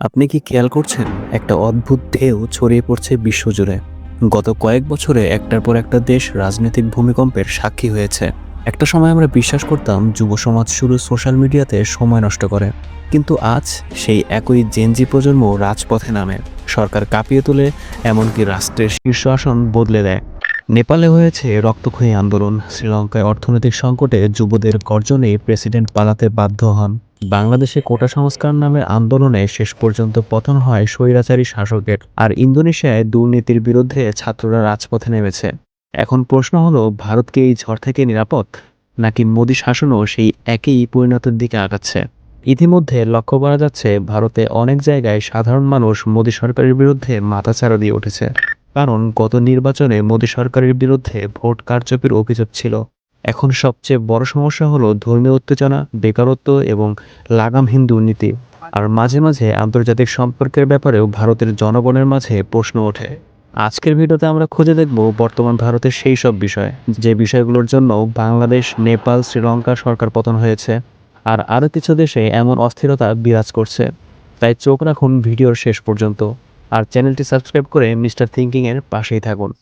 আপনি কি খেয়াল করছেন? একটা অদ্ভুত ঢেউ ছড়িয়ে পড়ছে বিশ্বজুড়ে। গত কয়েক বছরে একটার পর একটা দেশ রাজনৈতিক ভূমিকম্পের সাক্ষী হয়েছে। একটা সময় আমরা বিশ্বাস করতাম যুব সমাজ শুধু সোশ্যাল মিডিয়াতে সময় নষ্ট করে। কিন্তু আজ সেই একই জেনজি প্রজন্ম রাজপথে নামে। সরকার কাঁপিয়ে তোলে, এমনকি রাষ্ট্রের শীর্ষ আসন বদলে দেয়। নেপালে হয়েছে রক্তক্ষয়ী আন্দোলন। শ্রীলঙ্কায় অর্থনৈতিক সংকটে যুবদের গর্জনে প্রেসিডেন্ট পালাতে বাধ্য হন। বাংলাদেশে কোটা সংস্কার নামের আন্দোলনে শেষ পর্যন্ত পতন হয় স্বৈরাচারী শাসকের, আর ইন্দোনেশিয়ায় দুর্নীতির বিরুদ্ধে ছাত্ররা রাজপথে নেমেছে। এখন প্রশ্ন হলো, ভারত কি এই ঝড় থেকে নিরাপদ? নাকি মোদী শাসনও সেই একই পরিণতির দিকে আগাচ্ছে? ইতিমধ্যে লক্ষ্য করা যাচ্ছে, ভারতে অনেক জায়গায় সাধারণ মানুষ মোদী সরকারের বিরুদ্ধে মাথাচাড়া দিয়ে উঠেছে। কারণ গত নির্বাচনে মোদী সরকারের বিরুদ্ধে ভোট কারচুপির অভিযোগ ছিল। এখন সবচেয়ে বড় সমস্যা হলো ধর্মীয় উত্তেজনা, বেকারত্ব এবং লাগামহীন দুর্নীতি। আর মাঝে মাঝে আন্তর্জাতিক সম্পর্কের ব্যাপারেও ভারতের জনগণের মাঝে প্রশ্ন ওঠে। আজকের ভিডিওতে আমরা খুঁজে দেখব বর্তমান ভারতের সেই সব বিষয়, যে বিষয়গুলোর জন্য বাংলাদেশ, নেপাল, শ্রীলঙ্কা সরকার পতন হয়েছে। আর আরও কিছু দেশে এমন অস্থিরতা বিরাজ করছে। তাই চোখ রাখুন ভিডিওর শেষ পর্যন্ত। আর চ্যানেলটি সাবস্ক্রাইব করে মিস্টার থিঙ্কিংয়ের পাশেই থাকুন।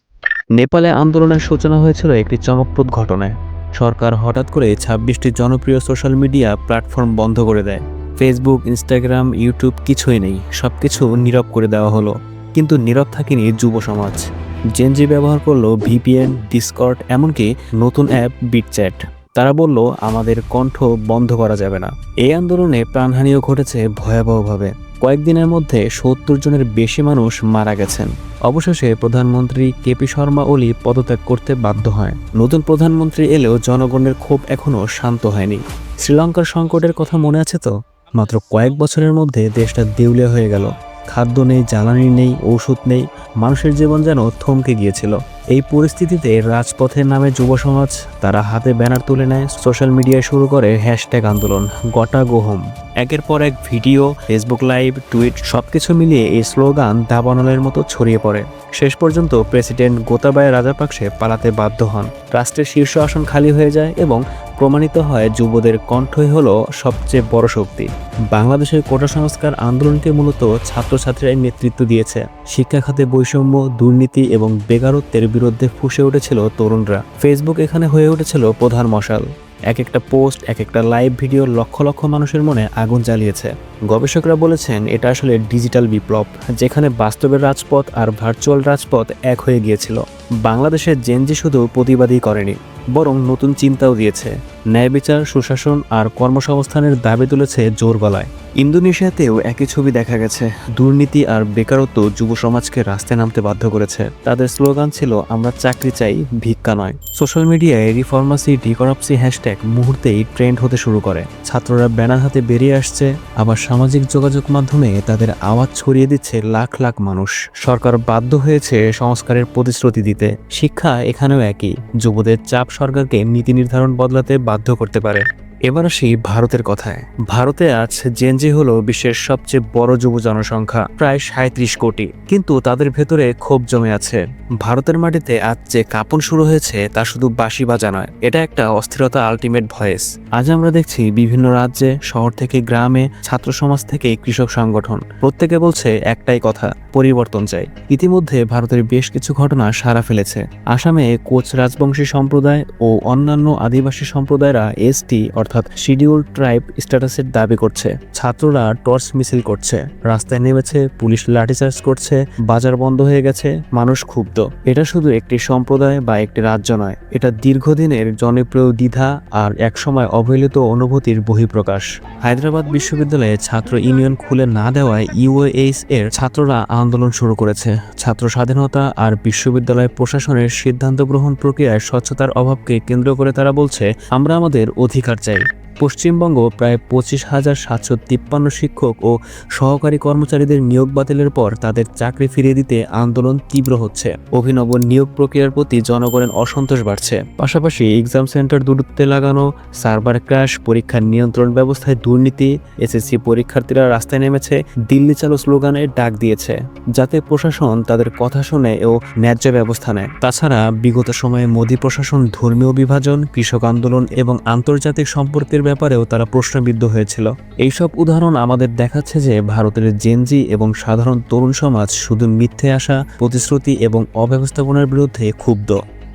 নেপালে আন্দোলনের সূচনা হয়েছিল একটি চমকপ্রদ ঘটনায়। সরকার হঠাৎ করে ছাব্বিশটি জনপ্রিয় সোশ্যাল মিডিয়া প্ল্যাটফর্ম বন্ধ করে দেয়। ফেসবুক, ইনস্টাগ্রাম, ইউটিউব কিছুই নেই সব কিছু নীরব করে দেওয়া হলো। কিন্তু নীরব থাকেনি যুব সমাজ। জেনজি ব্যবহার করল ভিপিএন, ডিসকর্ড, এমনকি নতুন অ্যাপ বিটচ্যাট। তারা বলল, আমাদের কণ্ঠ বন্ধ করা যাবে না। এই আন্দোলনে প্রাণহানিও ঘটেছে ভয়াবহভাবে। কয়েকদিনের মধ্যে সত্তর জনের বেশি মানুষ মারা গেছেন। অবশেষে প্রধানমন্ত্রী কেপি শর্মা ওলি পদত্যাগ করতে বাধ্য হয়। নতুন প্রধানমন্ত্রী এলেও জনগণের ক্ষোভ এখনও শান্ত হয়নি। শ্রীলঙ্কার সংকটের কথা মনে আছে তো? মাত্র কয়েক বছরের মধ্যে দেশটা দেউলিয়া হয়ে গেল। খাদ্য নেই, জ্বালানি নেই, ঔষধ নেই, মানুষের জীবন যেন থমকে গিয়েছিল। এই পরিস্থিতিতে রাজপথের নামে যুব সমাজ তারা হাতে ব্যানার তুলে নেয়, সোশ্যাল মিডিয়ায় শুরু করে হ্যাশট্যাগ আন্দোলন, গটা গোহম। একের পর এক ভিডিও, ফেসবুক লাইভ, টুইট, সবকিছু মিলিয়ে এই স্লোগান দাবানলের মতো ছড়িয়ে পড়ে। শেষ পর্যন্ত প্রেসিডেন্ট গোতাবায় রাজাপাকসে পালাতে বাধ্য হন। রাষ্ট্রের শীর্ষ আসন খালি হয়ে যায় এবং প্রমাণিত হয় যুবদের কণ্ঠই হলো সবচেয়ে বড় শক্তি। বাংলাদেশের কোটা সংস্কার আন্দোলনকে মূলত ছাত্রছাত্রীরাই নেতৃত্ব দিয়েছে। শিক্ষা খাতে বৈষম্য, দুর্নীতি এবং বেকারত্বের বিরুদ্ধে ফুসে উঠেছিল তরুণরা। ফেসবুক এখানে হয়ে উঠেছিল প্রধান মশাল। এক একটা পোস্ট, এক একটা লাইভ ভিডিও লক্ষ লক্ষ মানুষের মনে আগুন জ্বালিয়েছে। গবেষকরা বলেছেন, এটা আসলে ডিজিটাল বিপ্লব, যেখানে বাস্তবের রাজপথ আর ভার্চুয়াল রাজপথ এক হয়ে গিয়েছিল। বাংলাদেশের জেনজি শুধু প্রতিবাদী করেনি, বরং নতুন চিন্তাও দিয়েছে। ন্যায় বিচার, সুশাসন আর কর্মসংস্থানের দাবি তুলেছে জোর গলায় ইন্দোনেশিয়াতেও একই ছবি দেখা গেছে। দুর্নীতি আর বেকারত্ব যুব সমাজকে রাস্তায় নামতে বাধ্য করেছে। তাদের স্লোগান ছিল, আমরা চাকরি চাই, ভিক্ষা নয়। সোশ্যাল মিডিয়ায় রিফর্মাসি, ডিকরাপসি হ্যাশট্যাগ মুহূর্তেই ট্রেন্ড হতে শুরু করে। ছাত্ররা ব্যানার হাতে বেরিয়ে আসছে, আবার সামাজিক যোগাযোগ মাধ্যমে তাদের আওয়াজ ছড়িয়ে দিচ্ছে লাখ লাখ মানুষ। সরকার বাধ্য হয়েছে সংস্কারের প্রতিশ্রুতি দিতে। শিক্ষা এখানেও একই। যুবদের চাপ সরকারকে নীতি নির্ধারণ বদলাতে বাধ্য করতে পারে। এবার আসি ভারতের কথায়। ভারতে আজ জেনজি হলো বিশ্বের সবচেয়ে বড় যুব জনসংখ্যা, প্রায় সাঁত্রিশ কোটি। কিন্তু তাদের ভেতরে ক্ষোভ জমে আছে। ভারতের মাটিতে আজ যে কাপন শুরু হয়েছে, তা শুধু বাঁশি বাজা নয়, এটা একটা অস্থিরতা আলটিমেট ভয়েস। আজ আমরা দেখছি বিভিন্ন রাজ্যে, শহর থেকে গ্রামে, ছাত্র সমাজ থেকে কৃষক সংগঠন। প্রত্যেকে বলছে, একটাই কথা, পরিবর্তন চাই। ইতিমধ্যে ভারতের বেশ কিছু ঘটনা সারা ফেলেছে। আসামে কোচ রাজবংশী সম্প্রদায় ও অন্যান্য আদিবাসী সম্প্রদায়রা এসটি অর্থাৎ শিডিউল ট্রাইব স্ট্যাটাসের দাবি করছে। ছাত্ররা টর্চ মিছিল করছে। রাস্তায় নেমেছে, পুলিশ লাঠিচার্জ করছে, বাজার বন্ধ হয়ে গেছে, মানুষ ক্ষুব্ধ। এটা শুধু একটি সম্প্রদায় বা একটি রাজ্য নয়, এটা দীর্ঘদিনের জনপ্রিয় দ্বিধা আর একসময় অবহেলিত অনুভূতির বহিঃপ্রকাশ। হায়দ্রাবাদ বিশ্ববিদ্যালয়ে ছাত্র ইউনিয়ন খুলে না দেওয়ায় ইউএএইচ এর ছাত্ররা আন্দোলন শুরু করেছে। ছাত্র স্বাধীনতা আর বিশ্ববিদ্যালয় প্রশাসনের সিদ্ধান্ত গ্রহণ প্রক্রিয়ায় স্বচ্ছতার অভাবকে কেন্দ্র করে তারা বলছে, আমরা আমাদের অধিকার চাই। পশ্চিমবঙ্গ প্রায় পঁচিশ হাজার সাতশো তিপ্পান্ন শিক্ষক ও সহকারী কর্মচারীদের নিয়োগ বাতিলের পর তাদের চাকরি ফিরিয়ে দিতে আন্দোলন তীব্র হচ্ছে। অভিনব নিয়োগ প্রক্রিয়ার প্রতি জনগণের অসন্তোষ বাড়ছে। পাশাপাশি এক্সাম সেন্টার দূরত্বে লাগানো, সার্ভার ক্র্যাশ, পরীক্ষার নিয়ন্ত্রণ ব্যবস্থায় দুর্নীতি, এসএসসি পরীক্ষার্থীরা রাস্তায় নেমেছে, দিল্লি চালো স্লোগানে ডাক দিয়েছে, যাতে প্রশাসন তাদের কথা শুনে ও ন্যায্য ব্যবস্থা নেয়। তাছাড়া বিগত সময়ে মোদী প্রশাসন ধর্মীয় বিভাজন, কৃষক আন্দোলন এবং আন্তর্জাতিক সম্পর্কের ব্যাপারেও তারা প্রশ্নবিদ্ধ হয়েছিল। এইসব উদাহরণ আমাদের দেখাচ্ছে যে ভারতের জেনজি এবং সাধারণ তরুণ সমাজ শুধু মিথ্যে আসা, প্রতিশ্রুতি এবং অব্যবস্থাপনার বিরুদ্ধে ক্ষুব্ধ।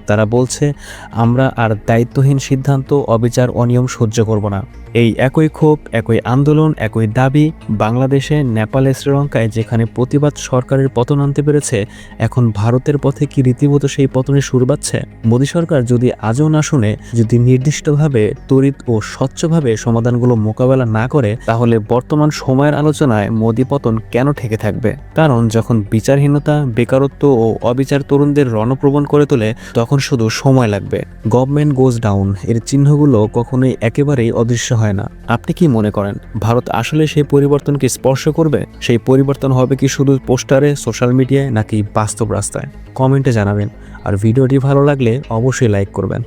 তারা বলছে, আমরা আর দায়িত্বহীন সিদ্ধান্ত, অবিচার, অনিয়ম সহ্য করব না। এই একই ক্ষোভ, একই আন্দোলন, একই দাবি বাংলাদেশে, নেপালে, শ্রীলঙ্কায় যেখানে প্রতিবাদ সরকারের পতন আনতে পেরেছে, এখন ভারতের পথে কি রীতিমতো সেই পতনের সুর বাচ্ছে মোদী সরকার যদি আজও না শুনে, যদি নির্দিষ্টভাবে, তড়িৎ ও স্বচ্ছভাবে সমাধানগুলো মোকাবেলা না করে, তাহলে বর্তমান সময়ের আলোচনায় মোদী পতন কেন ঠেকে থাকবে? কারণ যখন বিচারহীনতা, বেকারত্ব ও অবিচার তরুণদের রণপ্রবণ করে তোলে, তখন শুধু সময় লাগবে। গভর্নমেন্ট গোজ ডাউন, এর চিহ্নগুলো কখনোই একেবারেই অদৃশ্য হয় না। আপনি কি মনে করেন, ভারত আসলে সেই পরিবর্তনকে স্পর্শ করবে? সেই পরিবর্তন হবে কি শুধু পোস্টারে, সোশ্যাল মিডিয়ায়, নাকি বাস্তব রাস্তায়? কমেন্টে জানাবেন। আর ভিডিওটি ভালো লাগলে অবশ্যই লাইক করবেন।